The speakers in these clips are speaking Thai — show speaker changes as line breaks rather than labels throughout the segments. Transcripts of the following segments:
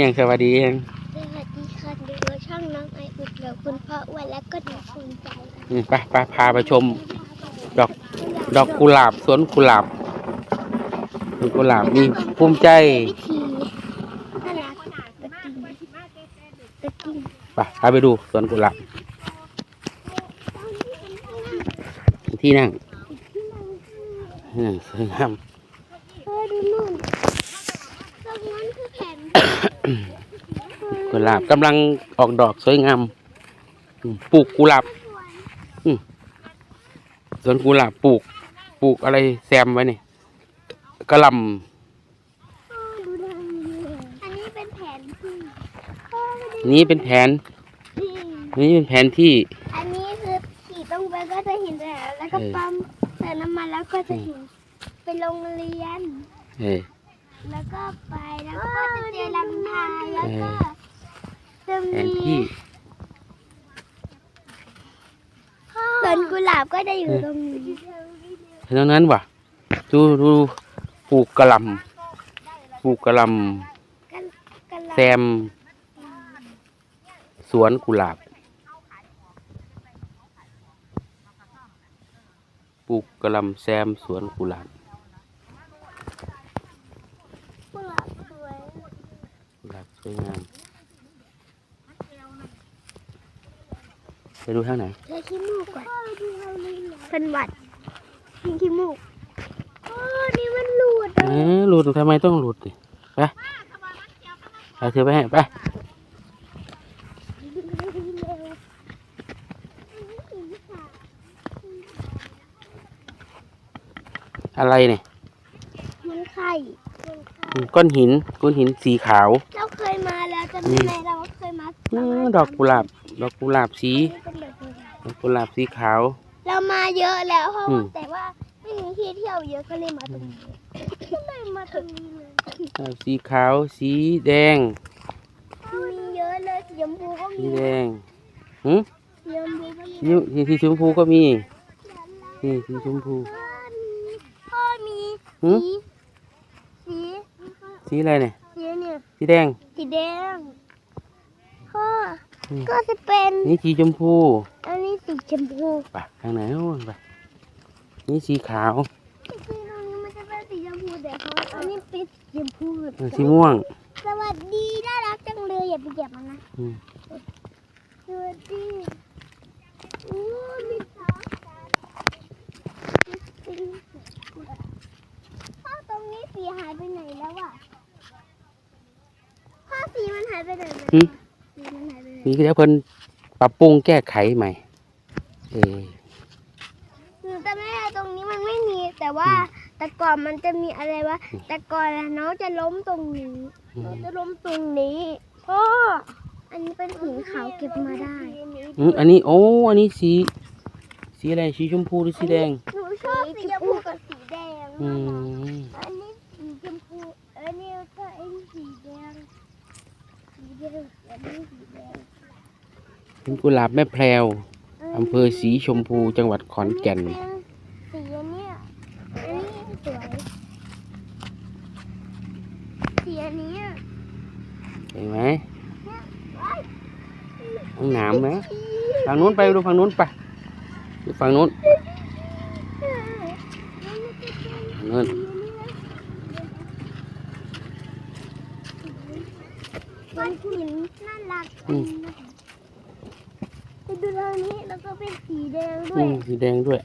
ยังสวัสดียัง
สวัสดีค่ะดูช่องน้องไออุดเหลือคุณพ่ออ้วนและก็น้องภูมิใจ
อืมไปไปพาไปชม ดอกดอกกุหลาบสวนกุหลาบสวนกุหลาบมีภูมิใจ
วิธีน่ารักตะกิ้งตะกิ้ง
ไปพาไปดูสวนกุหลาบที่นั่งอืมสวยงาม
เออดูนู่นตรงนั้นคือแผ่น
กุหลาบกำลังออกดอกสวยงามอืมปลูกกุหลาบอืมสวนกุหลาบปลูก ปลูกอะไรแซมไว้เนี่ยกระหล
เออดูทางนี้อันนี้เป็นแผนที่เออดูำ
นี้เป็นแผน
นี่
นี่เป็นแผนที่
อันนี้คือขี่ตรงไปก็จะเห็นแต่แล้วก็
เออ
ปั๊มเติมน้ำมันแล้วก็จะเห็นเป็นโรงเรียน
เออ
แล้วก็ไปแล้วก็จะเจอลำธารแล้วก็จะ
แผน
มี
ที่
สวนกุหลาบก็จะอยู่ตรงนี้
เท่านั้นวะดูดูปลูกกระหลำปลูกกระหล
กันกันำ
แซม สวนกุหลาบ ปลูกกระหลำแซมสวนกุหลาบ
กุหลาบสวย
กุหลาบสวยงาม ไปดูทางไหน
เธอขี้มูกก่อนเป็นหวัดกินขี้มูกโอ้นี่มันหลุด
เออหลุดทำไมต้องหลุดดิไปไปเธอไปให้ไปอะไรเนี่ย
มันไข่
ก้อนหินก้อนหินสีขาว
เราเคยมาแล้วจำได้ไหมเราเคยมา
เออดอกกุหลาบ ดอกกุหลาบสี กกุหลาบสีขาว
เรามาเยอะแล้วเพราะ
อื
ว่ามแต่ว่าไม่มีที่เที่ยวเยอะก็เลยมาตรงนี้ก็เลยมาตรงนี้เลย
ดอกสีขาวสีแดง
มีเยอะเลยสีชมพูก็
สี
มี
แดงหืม
สีชมพูก็มี
สีสีชมพูก็มีนี่สีชมพู
พ่อมี
หืม
สีสี
สีอะไรเนี่ย
สีเนี่ย
สีแดง
สีแดงพ่ออ
ม
ก็จะเป็น
นี่สีชมพู
อันนี้สีชมพู
ไปทางไหนโน่นไปนี่สีขาว
สีตรงนี้มันจะเป็นสีชมพูแต่เขาอันนี้เป็นสีชมพู
เออสีม่วง
สวัสดีน่ารักจังเลยอย่าไปเหยียบมันนะ
อืม
สวัสดีโอ้มีสาวพ่อตรงนี้สีหายไปไหนแล้วอะพ่อสีมันหายไปไหนไหม
หืม
สีมันหาย ไปไหน
นี่ก็เดี๋ยวเพิ่นปรับปรุงแก้ไขใหม่เออ
หนูจำไม่ได้ตรงนี้มันไม่มีแต่ว่าแต่ก่อนมันจะมีอะไรวะแต่ก่อนอะน้องจะล้มตรงนี้
อื
น้อง
ม
จะล้มตรงนี้พ่ออันนี้เป็นหินขาวเก็บมาได้
อืมอันนี้โอ้อันนี้สี สีอะไรสีชมพูหรือสีแดง
หนูชอบสีชมพูกับสีแดง
อื
มากกว่า
ม
อันนี้สีชมพูอันนี้ก็อันนี้สีแดงสีแดงอันนี้สีแดง
เป็นกุหลาบแม่แพรวอำเภอสีชมพูจังหวัดขอนแก่น
สีอันเนี้ยอันนี้สวยสีอันเนี้ย
เห็นไหมห้องน้ำนะฝั่งนู้นไปดูฝั่งนู้นไปดูฝั่งนู้นนู้น
มันหินน่ารักไป ดูทางนี้แล้วก็เป็นสีแดงด้ว
อื
ย
มสีแดงด้วย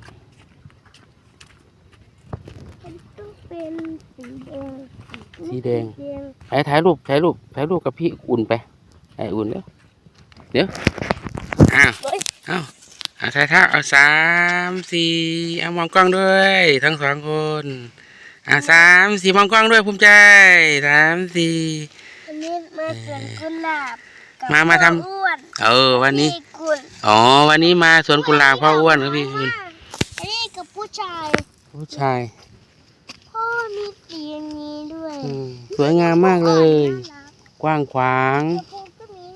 มันต้องเป็นสีแดง
สีแดง
สีแดง
ถ่ายถ่ายรูปถ่ายรูปถ่ายรูปกับพี่อุ่นไปถ่ายอุ่นเดี๋ยวเดี๋ยวอ้าวอ้าวอะถ่ายท่าเอาสามสี่เอามองกล้องด้วย ทั้งสองคนอะสามสี่มองกล้องด้วยภูมิใจสามสี่
อันนี้มาสวนกุหลาบกับ
มามาทำ
พ่ออ้วน
เออ วันนี้
กุล
อ๋อ วันนี้มาสวนกุหลาบพ่ออ้วนครับพี่อุ่น
อันนี้กับผู้ชาย
ผู้ชาย
พ่อมีสีอย่างนี้ด้วย
อืมสวยงามมากเลย
น่ารัก
กว้างขวาง
ชมพูก็มี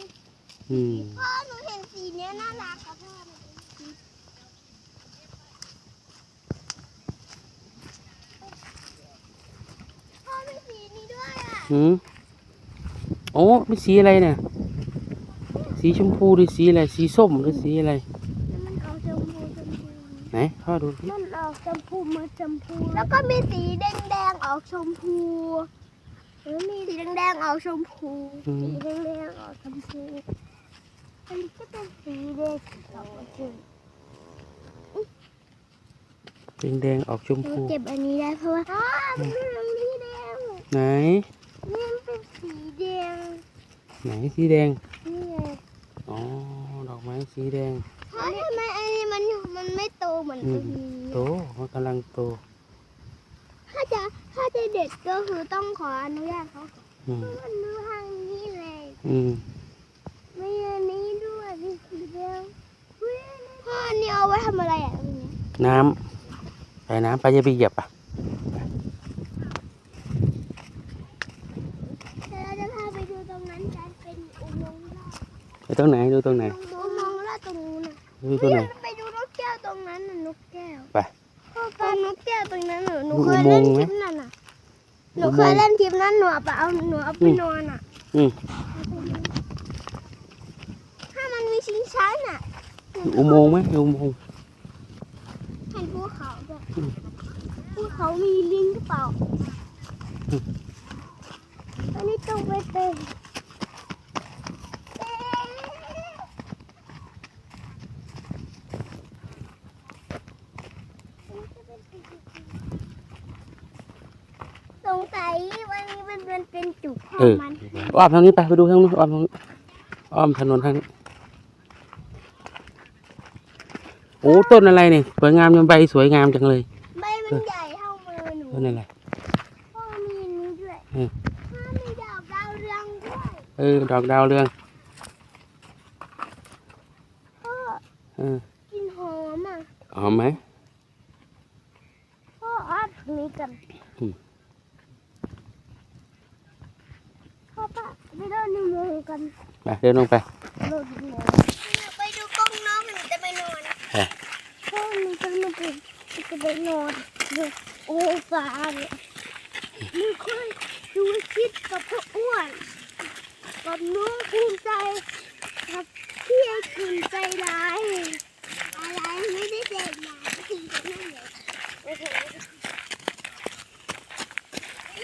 อืม
พ่อหนูเห็นสีเนี้ยน่ารักครับพ่อพ่อมีสีนี้ด้วยอะ
หืมโอ้ไม่สีอะไรเนี่ย สีชมพูหรือสีอะไร สีส้มหรือสีอะไร
แล้วมันออกชมพูชมพู
ไหนพ่อดูสิ
มันออกชมพูมาชมพู แล้วก็มีสีแดงแดงๆออกชมพูหรือมีสีแดงแดงๆออกชมพู สีแดงแดงๆออกชมพูอันนี้ก็เป็นสีแดงออกชมพู
แดงๆออกชม
เรา
พู
เก็บอันนี้ได้เพราะว่าอ้ามันเป็นสีแดง
ไหน
นี่มันเป็นสีแดง
ไหนสีแดง
นี่ไง
อ๋อ ดอกไม้สีแดง
เฮ้ยทำไมอันนี้มันมันไม่โตเหมือน
อื
อั
ม
นนี้
โตมันกำลังโต
ถ้าจะถ้าจะเด็ดก็คือต้องขออนุญาตเขา
อืม
มันดูทางนี้เลย
อืม
ไม่อันนี้ด้วยมีสีแดงเฮ้ยพ่ออันนี้เอาไว้ทำอะไรอะตรงนี้
น้ำไปน้ำไปจะไปเหยียบอะ
เดี๋ยวเราจะพาไปดูตรงนั้นกันเป็นอุโมงค์ลอด
ไป ตรงไหนดูตรงไหน
อุโมงค์ลอดตรงนู้นน่ะ
ดูตรงไหน
เฮ้ยไปดูนกแก้วตรงนั้นน่ะนกแก้ว
ไป
พ่อตรงนกแก้วตรงนั้นน่ะหนู
ดู
เคย
อุโม
เล่
ง
น
ค์ไหม
คลิปนั่นน่ะหนู
อุโมงค์
เคยเล่นคลิปนั้นหนูเอาไปเอาหนูเอาไป
อืม
นอนอะ
อืม
ถ้ามันมีชิงช้าน่ะ
อุโมงค์ไหมอุโมงค์
เห็นภูเขาด้วย
อืม
ภูเขามีลิงหรือเปล่าอันนี้ต้องไปเป็นสงสัยวันนี้ มันเป็นเป็นจุกของ
เออ
มัน
อ้อมทางนี้ไปไปดูทางนู้นอ้อมทางนู้นอ้อมถนนทางนี้โอ้ต้นอะไรเนี่ยสวยงามยังใบสวยงามจังเลย
ใบมันใหญ่เท่ามือหนู
ต้นอะไร
พ่อมีอันนี้ด้วย
อืม
พ่อมีดอกดาวเรืองด้วย
เออดอกดาวเรือง
พ่อ
เออ
กินหอมอะ
หอมไหม
พ่ออัดนี้กัน
อืม
พ่อปะ ไปเดินในเมืองกัน
ไปเดินลงไป
เดินในเมืองไปดูกล้องน้องหนูจะไปนอน
เฮ้ย
พ่อหนูจะมาไปจะไปนอนเลยโอ้ฟ้าเลยหนูเคยดูคิดกับพ่ออ้วนกับน้องภูมิใจกับพี่ไอ้คุณใจร้ายอะไรไม่ได้เด็กหมาทีกันนั่นเลยโอ้โห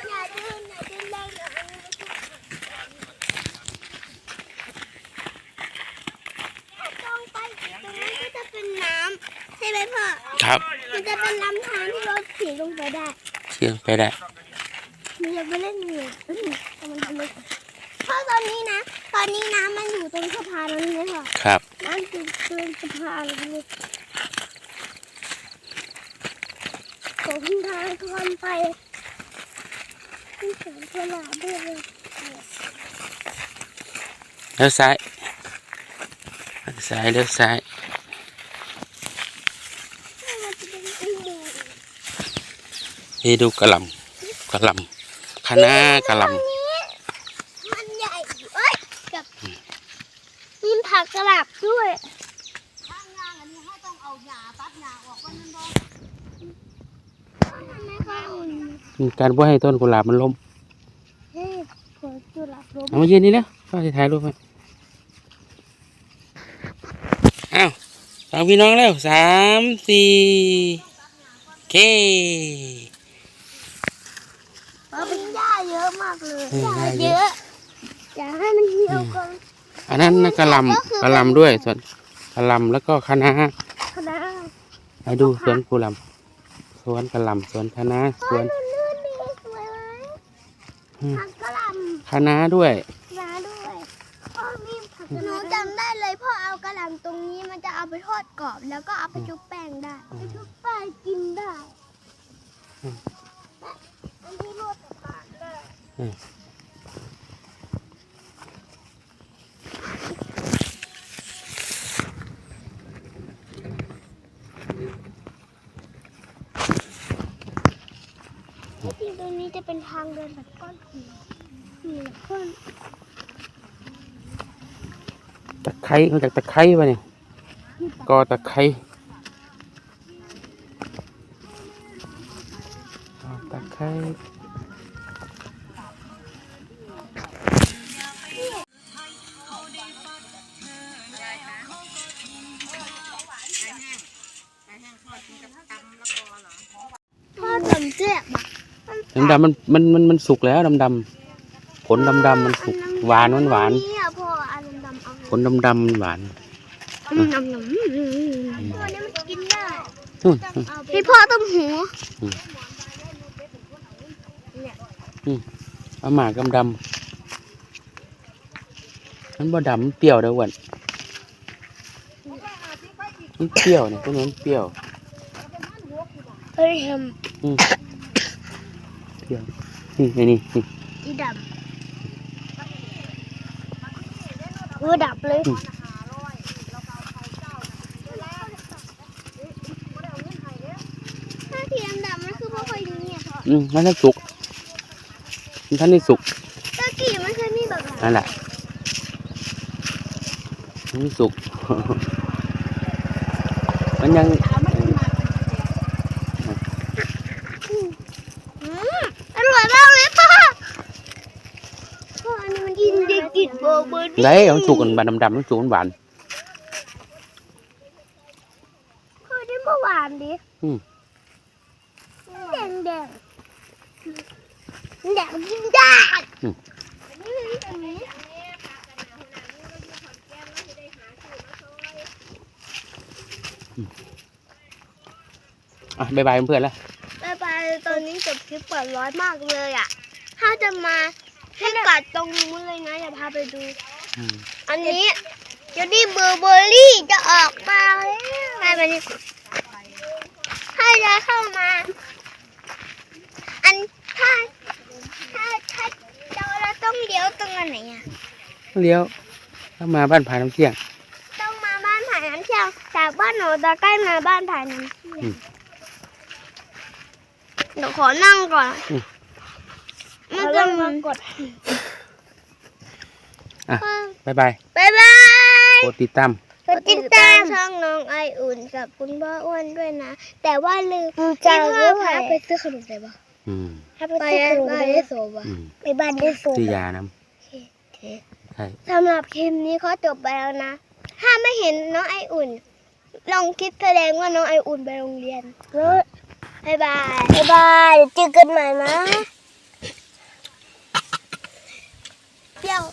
อย่าดื้ออย่าดื้อเล่นอย่าดื้อไม่ชอบถ้าต้องไปตรงนั้นก็จะเป็นน้ำใช่ไหมพ่อ
ครับ
มัน จะเป็นลำธารที่รถขี่ลงไปได้
เชื่อไปได้
หนูอยากไปเล่นอยู่อืมแต่มันทำไม่ได้เพราะตอนนี้นะ ตอนนี้น้ำมันอยู่ตรงสะพานนั้นเลยค่ะ
ครับ
น้ำอยู่ตรงสะพานเลยผมทางทอนไปที่สวนสลาด้วยเลย
เลี้ยวซ้ายเลี้ยวซ้ายเลี้ยวซ้าย
มั นจะเป็นอุโมงค์
นี่ดูกระหลำกระหลำคะน้ากระหล
ตรงนี้มันใหญ่อยู่เอ้ยกับมีผักกระหลับด้วย
ข้างล่างอันนี้เขาต้องเอาหญ้าตัดหญ้าออกก่อนนั่นบ่
ทำไมเขาอุ่นำ
มีการบ่ให้ต้นกุหลาบมันล้ม
เฮ้ยผลจุลับลม
เอามายืนนี่นะพ่อจะถ่ายรูปให้อ้าว สองพี่น้องแล้วสามสี่เค
มันเป็นหญ้าเยอะมากเลย
อืม
หญ้า
หญ้าเย
เย
อะ
อะอยากให้มันเหี่ยวก่อน
อันนั้นนะกระหลำกระหลำด้วยส่วนกระหลำแล้วก็คะน้า
คณะ
ไปดูสวนกุหลาบสวนกระหลำสวนคะน้าส
โอ้
วยน
ดูลื่นดีสวยไหม
อืม
ผักกะหล่
คะน้าด้วยำ
นาด้วยพ่อมีผักหนูจำได้ เลยพ่อเอากระหล่ำตรงนี้มันจะเอาไปทอดกรอบ แล้วก็เอาไปชุบแป้งได้ไปชุบแป้งกินได้
อืม
อันนี้รสปากได้
อืม
แล้วที่ตรงนี้จะเป็นทางเดินแบบก้อนหินนี่แหละก้อน
ร้รู้จากตะไคร้ปะเนี่ยกอตะไคร้ตะไคร้ดำดำมันมันมันมันสุกแล้วดำดำผลดำดำมันสุกหวานมันหวาน ผลดำๆมันหวาน
อันดำๆตัวนี้มันกินได้
นู่น
พี่พ่อต้มหู
เอาหมากดำๆมันบ่ดำมันเปรี้ยวเด้ออ้วันมันเปรี้ยวเนี่ยพวกนี้มันเปรี้ยว
เฮ้ยแฮม
อืมเปรี้ยวนี่ไอ้นี่นี่
อีดำ เออดับเลย
อืม
ถ้าเทียมดำมันคือพ่อคอยดีเนี่ยพ่อ
อืมมันท่านสุกมันท่านนี่สุก
ตะกี้มันเคยมีแบบนั้น
นั่นแหละมันไม่สุก มันยัง
อืมอร่อยมากเลยพ่อพ่ออันนี้มันกินได้ กลิ่นเบอร์เบอร์ดี้
ไรมันสุกมันบานดำๆมันสุกมันหวาน
พ่อได้เมื่อวานดิ
อืม
แดงแดงแดงกินได้
อืมอะบายบายเพื่อนๆแล้ว
บายบายตอนนี้จบคลิปก่อนร้อยมากเลยอะ ถ้าจะมา ให้กัดตรงนู้นเลยนะอย่าพาไปดู
อืม
อันนี้เดี๋ยวนี้เบอร์เบอร์รี่จะออกมาแล้วไปไปนี่ถ้าจะเข้ามา อันถ้าถ้าถ้าเราเราต้องเลี้ยวตรงอันไหนอะ
เลี้ยวเข้ามาบ้านผาน้ำเที่ยง
ต้องมาบ้านผ่านน้ำเชี่ยวจากบ้านหนูจะใกล้มาบ้านผ่านน้ำเชี่ย
อื
ว
ม
เดี๋ยวขอนั่งก่อน
อืม
มันจะมากด
อะบายบาย
บายบาย
โปรดติดตาม
กดติดตามช่องน้องไออุ่นกับคุณพ่ออ้วนด้วยนะ แต่ว่าลืมที่พ่อพาไปซื้อขนมไปบ่
อืม
ไปบ้านได้โซบ่
อืม
ไปบ้านได้โซ
ซื้อยาน้ำใช่
สำหรับคลิปนี้เขาจบไปแล้วนะ ถ้าไม่เห็นน้องไออุ่น ลองคิดแสดงว่าน้องไออุ่นไปโรงเรียนบายบายบายบายเจอกันใหม่นะ เปรี้ยว